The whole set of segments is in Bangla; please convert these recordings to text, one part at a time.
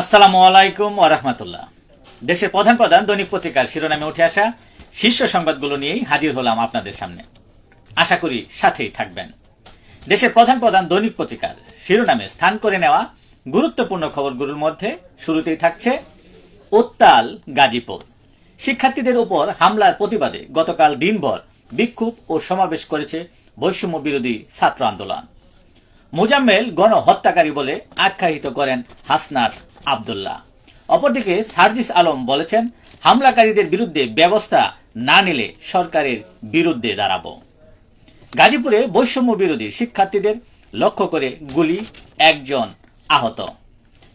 আসসালামু আলাইকুম ওরহমতুল্লাহ দেশের প্রধান প্রধান দৈনিক পত্রিকার শিরোনামে উঠে আসা শীর্ষ সংবাদগুলো নিয়েই হাজির হলাম আপনাদের সামনে। আশা করি সাথেই থাকবেন। দেশের প্রধান প্রধান দৈনিক পত্রিকার শিরোনামে স্থান করে নেওয়া গুরুত্বপূর্ণ খবরগুলোর মধ্যে শুরুতেই থাকছে উত্তাল গাজীপুর। শিক্ষার্থীদের উপর হামলার প্রতিবাদে গতকাল দিনভর বিক্ষোভ ও সমাবেশ করেছে বৈষম্য বিরোধী ছাত্র আন্দোলন। মোজাম্মেল গণহত্যাকারী বলে আখ্যায়িত করেন হাসনাত আবদুল্লাহ। অপরদিকে সার্জিস আলম বলেছেন, হামলাকারীদের বিরুদ্ধে ব্যবস্থা না নিলে সরকারের বিরুদ্ধে দাঁড়াবো। গাজীপুরে বৈষম্য বিরোধী শিক্ষার্থীদের লক্ষ্য করে গুলি, একজন আহত।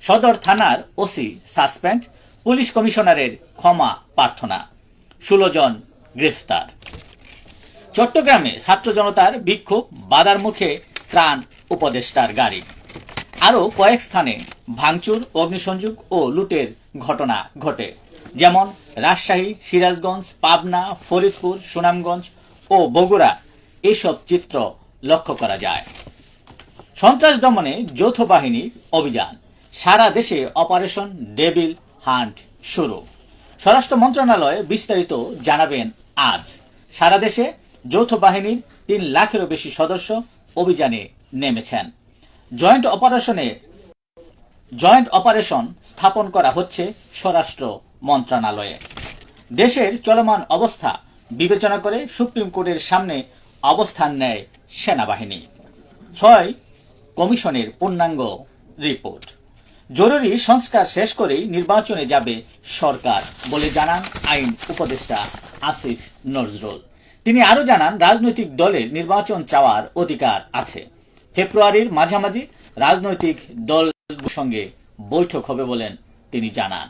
সদর থানার ওসি সাসপেন্ড, পুলিশ কমিশনারের ক্ষমা প্রার্থনা। ষোলো জন গ্রেফতার। চট্টগ্রামে ছাত্র জনতার বিক্ষোভ, বাধার মুখে ত্রাণ উপদেষ্টার গাড়ি। আরও কয়েক স্থানে ভাঙচুর, অগ্নিসংযোগ ও লুটের ঘটনা ঘটে, যেমন রাজশাহী, সিরাজগঞ্জ, পাবনা, ফরিদপুর, সুনামগঞ্জ ও বগুড়া। এসব চিত্র লক্ষ্য করা যায়। সন্ত্রাস দমনে যৌথ বাহিনীর অভিযান। সারা দেশে অপারেশন ডেভিল হান্ট শুরু। স্বরাষ্ট্র মন্ত্রণালয়ে বিস্তারিত জানাবেন আজ। সারা দেশে যৌথ বাহিনীর তিন লাখেরও বেশি সদস্য অভিযানে নেমেছেন। জয়েন্ট অপারেশনে, জয়েন্ট অপারেশন স্থাপন করা হচ্ছে স্বরাষ্ট্র মন্ত্রণালয়ে। দেশের চলমান অবস্থা বিবেচনা করে সুপ্রিম কোর্টের সামনে অবস্থান নেয় সেনাবাহিনী। ছয় কমিশনের পূর্ণাঙ্গ রিপোর্ট। জরুরি সংস্কার শেষ করেই নির্বাচনে যাবে সরকার বলে জানান আইন উপদেষ্টা আসিফ নজরুল। তিনি আরও জানান, রাজনৈতিক দলের নির্বাচন চাওয়ার অধিকার আছে। ফেব্রুয়ারির মাঝামাঝি রাজনৈতিক দল সঙ্গে বৈঠক হবে বলেন তিনি জানান।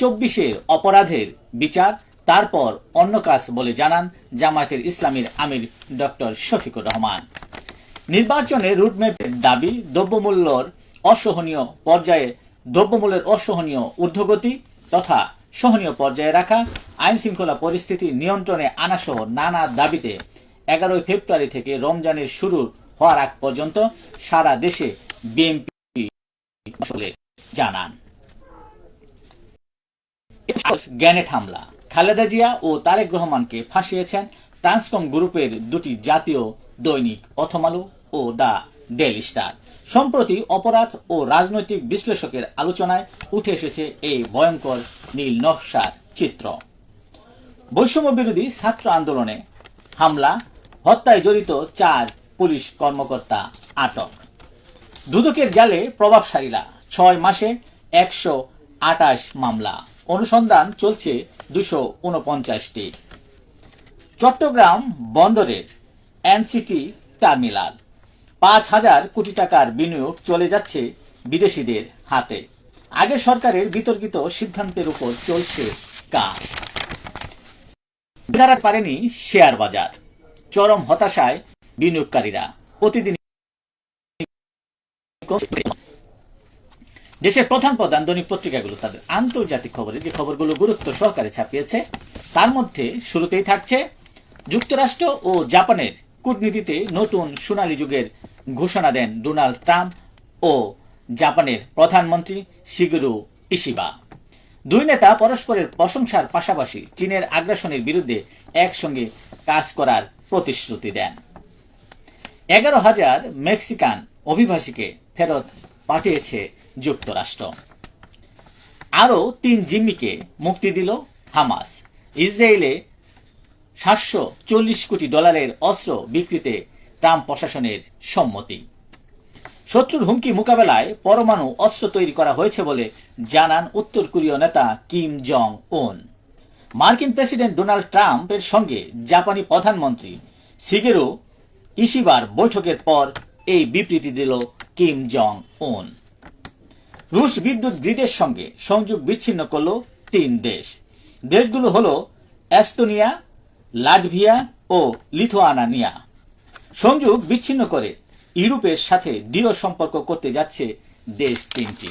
চব্বিশের অপরাধের বিচার, তারপর অন্য কাজ বলে জানান জামায়াতের ইসলামীর আমির ডক্টর শফিকুর রহমান। নির্বাচনে রুটম্যাপের দাবি, দ্রব্যমূল্যর অসহনীয় পর্যায়ে দ্রব্যমূল্যের অসহনীয় ঊর্ধ্বগতি তথা সহনীয় পর্যায়ে রাখা আইন শৃঙ্খলা পরিস্থিতি নিয়ন্ত্রণে আনাসহ নানা দাবিতে এগারোই ফেব্রুয়ারি থেকে রমজানের শুরু হওয়ার আগ পর্যন্ত সারা দেশে বিএনপি জানান। গ্যানেট হামলা। খালেদা জিয়া ও তারেক রহমানকে ফাঁসিয়েছেন ট্রান্সকম গ্রুপের দুটি জাতীয় দৈনিক অথমালু ও দা ডেলি স্টার। সম্প্রতি অপরাধ ও রাজনৈতিক বিশ্লেষকের আলোচনায় উঠে এসেছে এই ভয়ঙ্কর নীল নকশার চিত্র। বৈষম্য বিরোধী ছাত্র আন্দোলনে হামলা হত্যায় জড়িত চার পুলিশ কর্মকর্তা আটক। দুদকের জালে প্রভাবশালীরা। ছয় মাসে একশো আটাশ মামলা। অনুসন্ধান চলছে দুশো উনপঞ্চাশটি। চট্টগ্রাম বন্দরের এনসিটি টার্মিনাল। পাঁচ হাজার কোটি টাকার বিনিয়োগ চলে যাচ্ছে বিদেশিদের হাতে। আগের সরকারের বিতর্কিত সিদ্ধান্তের উপর চলছে কাজ। দাঁড়াতে পারেনি শেয়ার বাজার। চরম হতাশায় বিনিয়োগকারীরা প্রতিদিন দেশের প্রধান প্রধান দৈনিক পত্রিকাগুলো তাদের আন্তর্জাতিক খবরে যে খবরগুলো গুরুত্ব সহকারে ছাপিয়েছে, তার মধ্যে শুরুতেই থাকছে, যুক্তরাষ্ট্র ও জাপানের কূটনীতিতে নতুন সোনালী যুগের ঘোষণা দেন ডোনাল্ড ট্রাম্প ও জাপানের প্রধানমন্ত্রী শিগুরু ইশিবা। দুই নেতা পরস্পরের প্রশংসার পাশাপাশি চীনের আগ্রাসনের বিরুদ্ধে একসঙ্গে কাজ করার প্রতিশ্রুতি দেন। এগারো হাজার মেক্সিকান অভিবাসীকে ফেরত পাঠিয়েছে যুক্তরাষ্ট্র। আরও তিন জিম্মিকে মুক্তি দিল হামাস। ইসরায়েলে সাতশো চল্লিশ কোটি ডলারের অস্ত্র বিক্রিতে ট্রাম্প প্রশাসনের সম্মতি। শত্রুর হুমকি মোকাবেলায় পরমাণু অস্ত্র তৈরি করা হয়েছে বলে জানান উত্তর কোরীয় নেতা কিম জং উন মার্কিন প্রেসিডেন্ট ডোনাল্ড ট্রাম্পের সঙ্গে জাপানি প্রধানমন্ত্রী সিগেরো ইশিবার বৈঠকের পর এই বিবৃতি দিল কিম জং উন রুশ বিদ্যুৎ গ্রিডের সঙ্গে সংযোগ বিচ্ছিন্ন করল তিন দেশ। দেশগুলো হল এস্তোনিয়া, লাটভিয়া ও লিথুয়ানানিয়া সংযোগ বিচ্ছিন্ন করে ইউরোপের সাথে দৃঢ় সম্পর্ক করতে যাচ্ছে দেশ তিনটি।